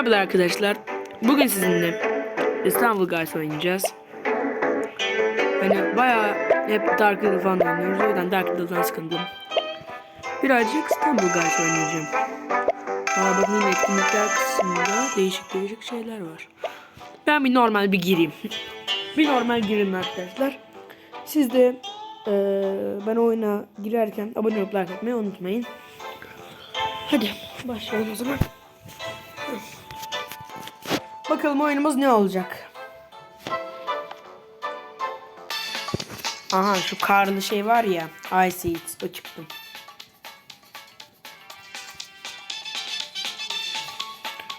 Merhabalar arkadaşlar. Bugün sizinle İstanbul Guys oynayacağız. Hani bayağı hep Dark Riddle falan oynuyoruz. O yüzden Dark Riddle'dan sıkıldım. Birazcık İstanbul Guys oynayacağım. Aa bakın yine etkinlikler kısmında değişik değişik şeyler var. Ben bir normal bir gireyim. bir normal gireyim arkadaşlar. Siz de eee, ben oyuna girerken abone olup like atmayı unutmayın. Hadi başlayalım o zaman. Bakalım oyunumuz ne olacak? Aha şu karlı şey var ya. Ice Eats o çıktı.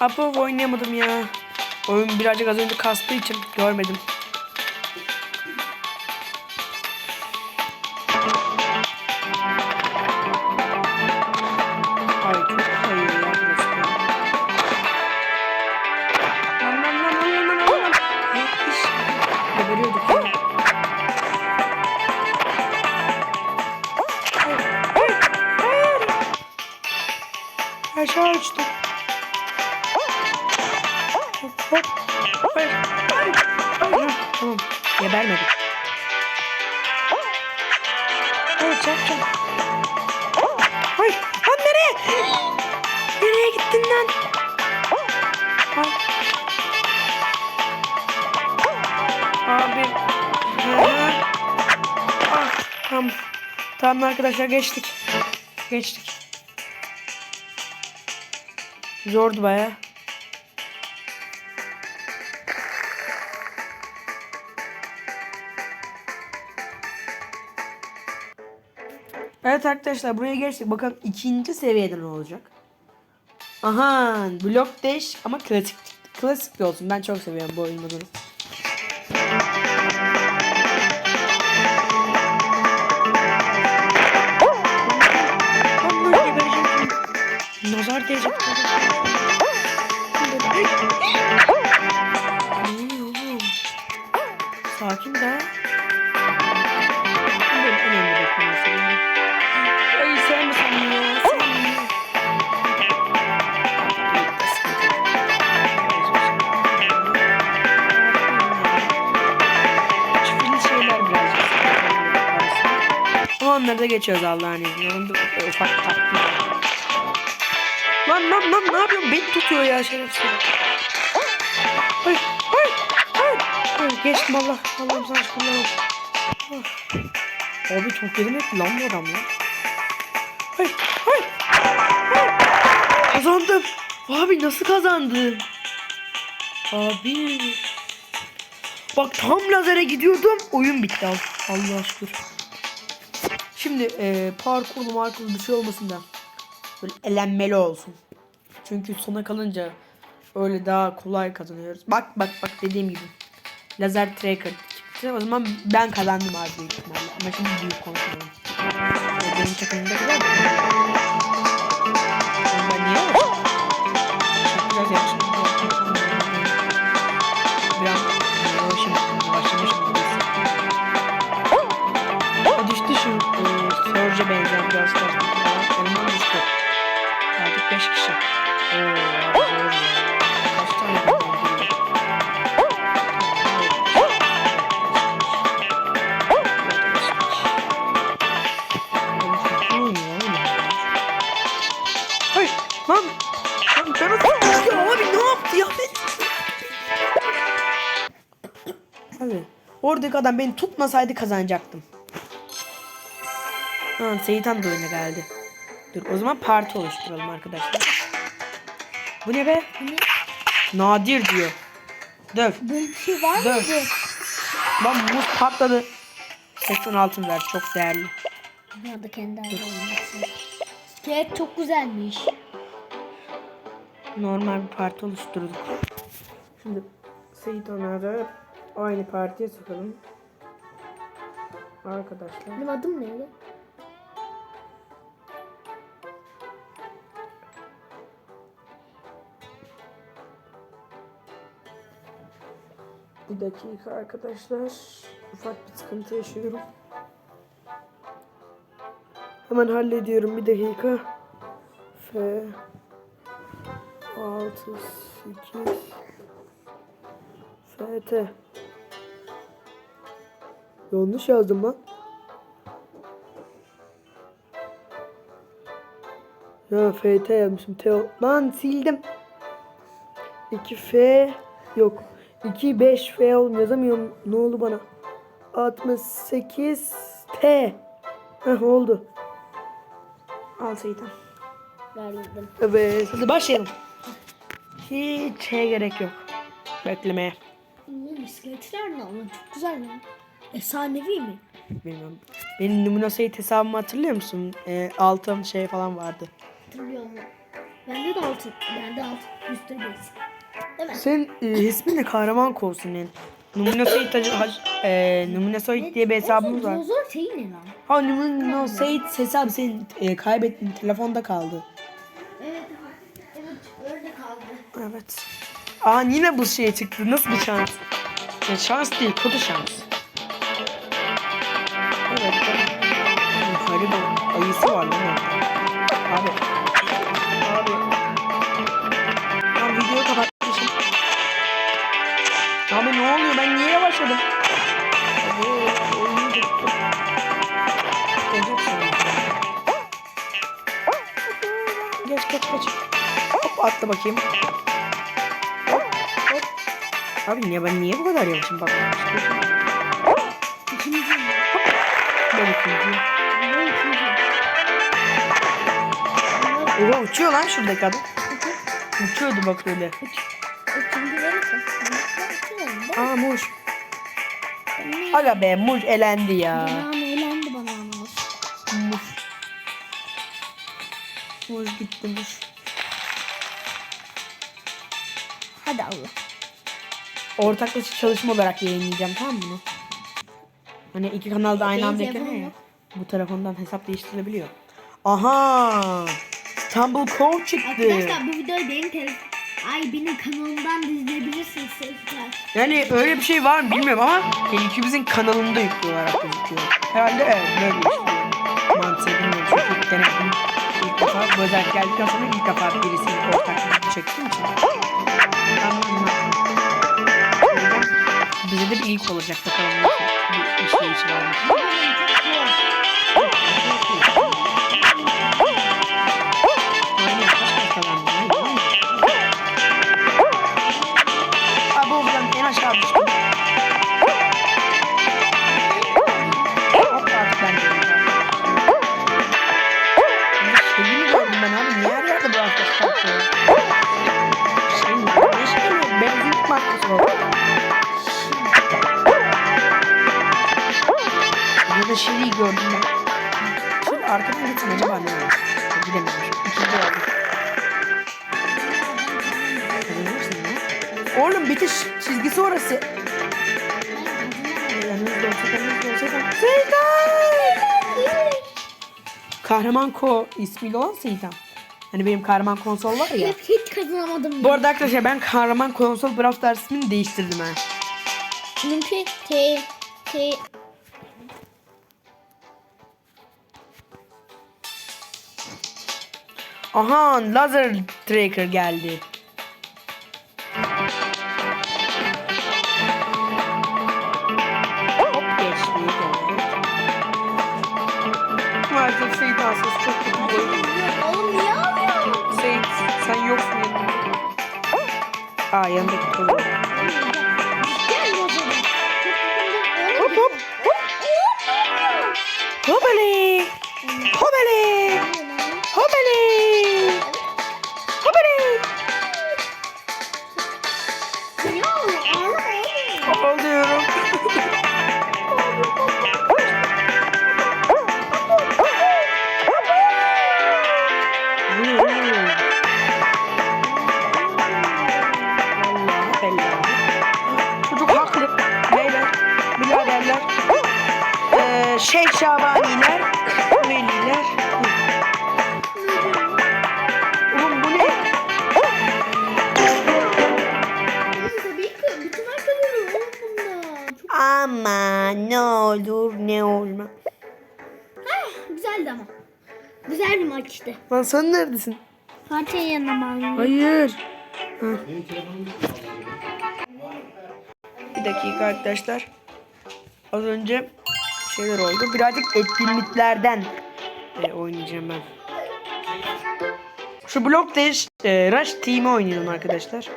Apo oynayamadım ya. Oyun birazcık az önce kastığı için görmedim. Geberiyorduk. Aşağı uçtum. Hop hop. Hayır, hayır, hayır. Tamam. Gebermedik. Hayır çak çak. Tamam arkadaşlar geçtik. Geçtik. Zordu baya. Evet arkadaşlar buraya geçtik. Bakalım ikinci seviyeden olacak? Aha blok dash ama klasik klasik olsun. Ben çok seviyorum bu oyun modunu. Çiftli şeyler birazcık sıkıntı Ama onları da geçiyoruz Allah'ın izniyle. Ufak taktik. Lan lan lan ne yapıyorsun? Beni tutuyor ya şerefsiz. Hayır hayır hayır. Hayır geçtim Allah. Allah'ım sana şükürler olsun. Abi çok yerim etti lan bu adam ya. Hayır hayır. hayır. Kazandım. Abi nasıl kazandım? Abi. Bak tam lazere gidiyordum. Oyun bitti abi. Allah'a şükür. Şimdi e, parkurlu markurlu bir şey olmasın da böyle elenmeli olsun. Çünkü sona kalınca öyle daha kolay kazanıyoruz. Bak bak bak dediğim gibi. Lazer tracker çıktı. O zaman ben kazandım abi büyük ihtimalle. Ama şimdi büyük konuşuyorum. Benim takımımda kadar mı? Ben niye? Çok güzel yapmışım. Oradaki adam beni tutmasaydı kazanacaktım. Ha Seyitan da oyuna geldi. Dur o zaman parti oluşturalım arkadaşlar. Bu ne be? Nadir diyor. Döv. Böyle bir şey var Döv. mıydı? Lan muz patladı. 80 altın ver çok değerli. Ya da kendi aralarında. Kek çok güzelmiş. Normal bir parti oluşturduk. Şimdi Seyit Onar'ı aynı partiye sokalım. Arkadaşlar. Benim adım neydi? Bir dakika arkadaşlar. Ufak bir sıkıntı yaşıyorum. Hemen hallediyorum bir dakika. F 6 8 FT Yanlış yazdım lan. Ya FT yazmışım. Teo. Lan sildim. 2 F yok. 2 5 F oğlum yazamıyorum. Ne oldu bana? 68 T. Heh oldu. Al Seyit'im. Verdim. Evet. Hadi başlayalım. Hiç şeye gerek yok. Beklemeye. Hmm, iskeletler ne ama çok güzel mi? Efsanevi mi? Bilmiyorum. Benim Luminosate hesabımı hatırlıyor musun? Ee, altın şey falan vardı. Hatırlıyorum. Bende de altın. Bende altın. Üstte değilsin. Değil mi? Senin e, ismin de kahraman kolsun yani. Luminosate, e, Luminosate diye bir hesabımız var. Dinozor şey ne lan? Ha Luminosate hesabı senin e, kaybettin. Telefonda kaldı. Evet. Evet. Öyle kaldı. Evet. Aa yine bu şey çıktı. Nasıl bir şans? Ya şans değil, kötü şans. Ayısı var değil mi? Abi. Abi. Ben videoyu kapatmışım. Abi ne oluyor? Ben niye yavaşladım? Abi oyunu. Olacak sonra. Geç geç geç. Hop atla bakayım. Hop hop. Abi niye ben niye bu kadar yavaşım bak. İkinci mi? Ben ikinciyim. Ben ikinci. Oha uçuyor lan şuradaki adam. Uçuyordu bak öyle. İkincileri kaçırdım. Aa Muş. Aga be Muş elendi ya. Banağım eğlendi bana ama. Muş. Muş gitti Muş. Hadi Allah. Ortaklaşa çalışma olarak yayınlayacağım tamam mı bunu? Hani iki kanalda aynı anda. Bu telefondan hesap değiştirilebiliyor. Aha! Code çıktı. Arkadaşlar bu videoyu benim telefon... Ay benim kanalımdan da izleyebilirsiniz. Yani öyle bir şey var mı bilmiyorum ama Helikübüz'ün kanalında yüklü olarak gözüküyor. Herhalde evet böyle işliyor. Mantığı bilmiyorum çünkü denedim. İlk defa bu özellik geldikten sonra ilk defa birisiyle ortak video çektiğim için. Bize de bir ilk olacak bakalım bir işleyişi varmış. Aynen, Ya da şeyi gördüm ben. Şöyle arkadan gitsin acaba ne olur? Gidemiyorum. İkinci ya? Oğlum bitiş çizgisi orası. Yanınızda! Kahraman Ko ismiyle olan Seydan. Hani benim kahraman konsol var ya. Hep hiç kazanamadım. Bu arada arkadaşlar ben kahraman konsol Brawl Stars ismini değiştirdim ha. Benimki T T Aha laser tracker geldi. Maçtı. Lan sen neredesin? Fatih'in yanına bağlı. Hayır. Bir dakika arkadaşlar. Az önce şeyler oldu. Birazcık etkinliklerden e, oynayacağım ben. Şu blok değiş e, Rush Team'i oynayalım arkadaşlar.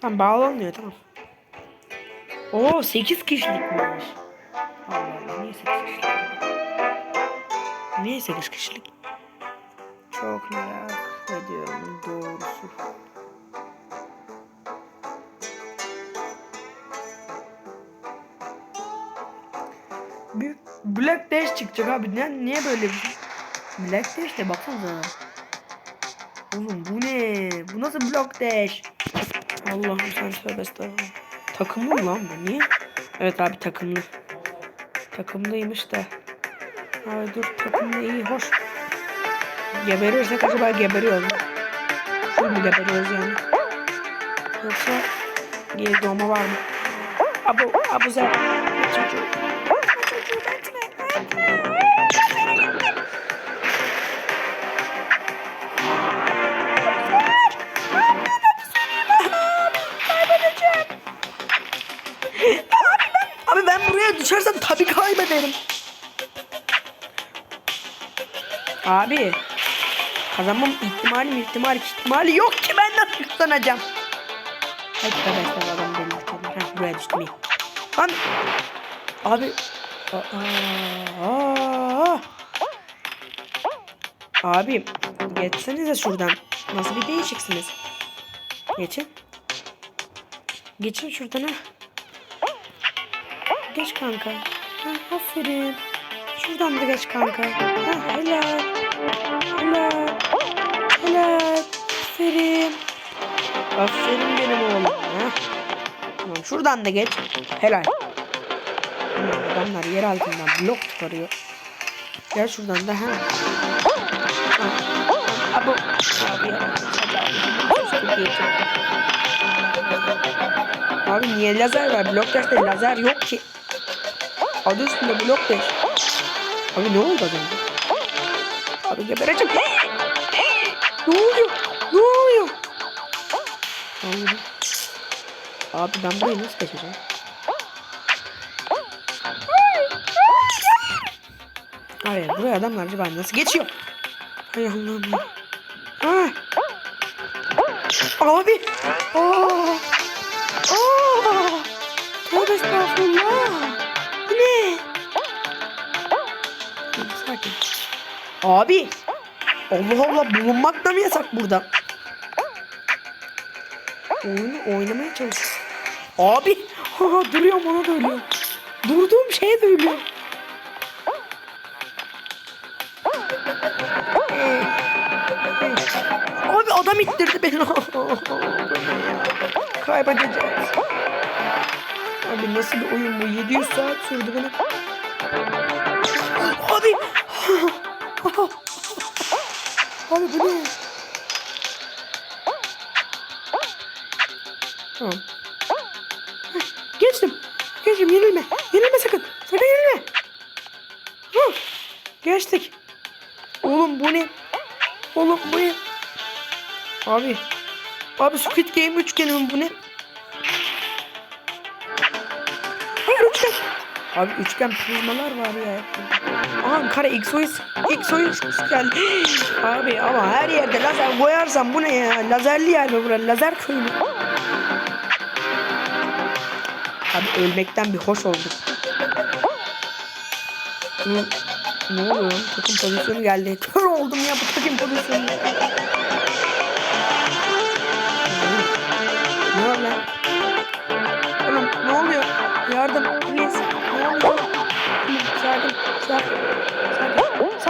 Tamam bağlanmıyor tamam. Oo 8 kişilikmiş. Allah Allah niye 8 kişilik? Niye 8 kişilik? Çok merak ediyorum doğrusu. Büyük Black Dash çıkacak abi. Ne, niye böyle bir? Black Dash de baksanıza. Oğlum bu ne? Bu nasıl Black Dash? Allah'ım sen tövbe estağfurullah. Takımlı mı lan bu? Niye? Evet abi takımlı. Takımlıymış da. Abi dur takımlı iyi hoş. Geberirsek acaba geberiyor mu? Full mu geberiyoruz yani? Yoksa geri doğma var mı? Abu, abu zer. Çocuğu. Çocuğu etme. Abi ben buraya düşersem tabii kaybederim. Abi kazanmam ihtimali ihtimali ihtimali yok ki ben nasıl kazanacağım? Hadi tövbe estağfurullah adam benim tabii. Heh, buraya düştüm iyi. Lan abi Aa, aa. Abi geçsenize şuradan. Nasıl bir değişiksiniz? Geçin. Geçin şuradan ha. Geç kanka. Ha, aferin. Şuradan da geç kanka. Ha, helal. Helal. Helal. Aferin. Aferin benim oğlum. Ha. Tamam şuradan da geç. Helal. Bunlar adamlar yer altından blok çıkarıyor. Gel şuradan da ha. Ha. Abi. Niye lazer var? Blok derste lazer yok ki. Adı üstünde blok der. Abi ne oldu önce? Abi gebereceğim. ne oluyor? Ne oluyor? Allah'ım. Abi ben burayı nasıl geçeceğim? Hayır buraya adamlar acaba nasıl geçiyor? Hay Allah'ım ya. Abi. Aa. Aa. Tövbe estağfurullah. Bu ne? Sakin. Abi. Allah Allah bulunmak da mı yasak burada? Oyunu oynamaya çalış. Abi. Ha, duruyor bana da ölüyor. Durduğum şeye de ölüyor. Abi adam ittirdi beni. Kaybedeceğiz. Abi nasıl bir oyun bu? 700 saat sürdü bana. Abi. Abi bu ne? Tamam. Geçtim. Geçtim yenilme. Yenilme sakın. Sakın yenilme. Geçtik. Oğlum bu ne? Oğlum bu ne? Abi. Abi Squid Game üçgeni mi bu ne? Abi üçgen prizmalar var ya. Aha kare XO'yu XO'yu geldi. Abi ama her yerde lazer koyarsan bu ne ya? Lazerli yer mi burası? Lazer köyü mü? Abi ölmekten bir hoş olduk. Ne, ne oluyor? Takım pozisyonu geldi. Kör oldum ya bu takım pozisyonu.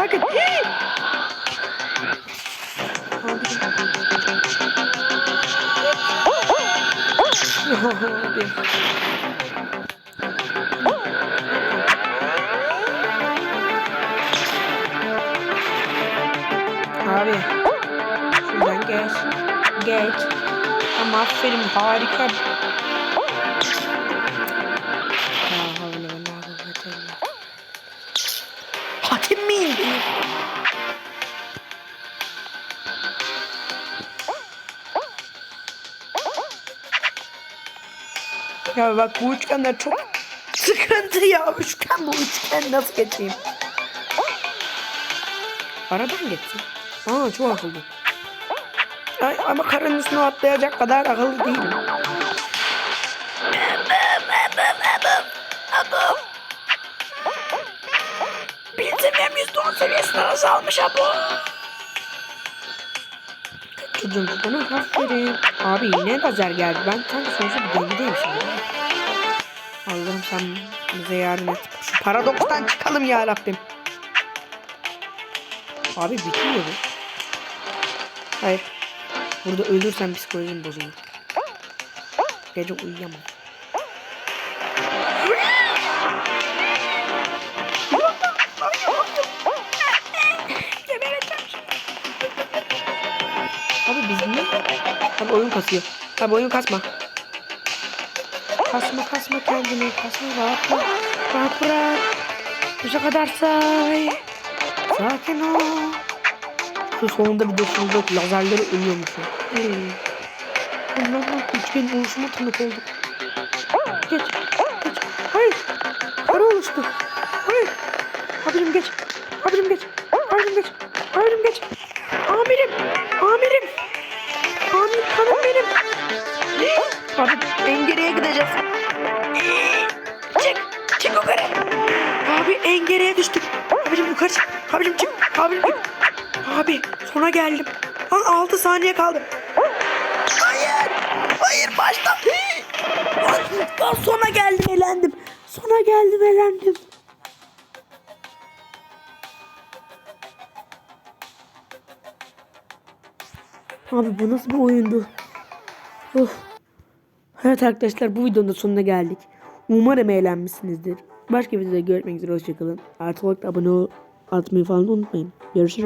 Sakin. Sakin. Hii! Abi. Abi. Abi. Şuradan geç. Geç. Ama aferin harika. Ya bak bu üçgenler çok sıkıntı ya. Üçgen bu üçgen nasıl geçeyim? Aradan geçsin. Aa çok akıllı. Ay, ama karın üstüne atlayacak kadar akıllı değilim. Bizim yüzde on seviyesine azalmış bu. Çocuğum bana aferin. Abi yine lazer geldi. Ben sanki sonuçta bir dengedeyim şimdi. Allah'ım sen bize yardım et. Şu paradokstan çıkalım ya Rabbim. Abi bitiyor bu. Hayır. Burada ölürsem psikolojim bozulur. Gece uyuyamam. Abi oyun kasıyor. Abi oyun kasma. Kasma kasma kendini. Kasma rahat bırak. Rahat bırak. Üçe kadar say. Sakin ol. Şu sonunda bir de şurada lazerleri ölüyormuş. ya. Hmm. Bunlardan üçgenin oluşuma tanık olduk. Geç. Geç. Hayır. Kara oluştu. Hayır. Abicim geç. Abicim yukarı çık. Abicim çık. Abicim çık. Abi sona geldim. Lan 6 saniye kaldı. Hayır. Hayır baştan. Lan, lan sona geldim elendim. Sona geldim elendim. Abi bu nasıl bir oyundu? Of. Evet arkadaşlar bu videonun da sonuna geldik. Umarım eğlenmişsinizdir. Başka videoda görüşmek üzere hoşçakalın. Artı olarak abone ol, atmayı falan unutmayın. Görüşürüz.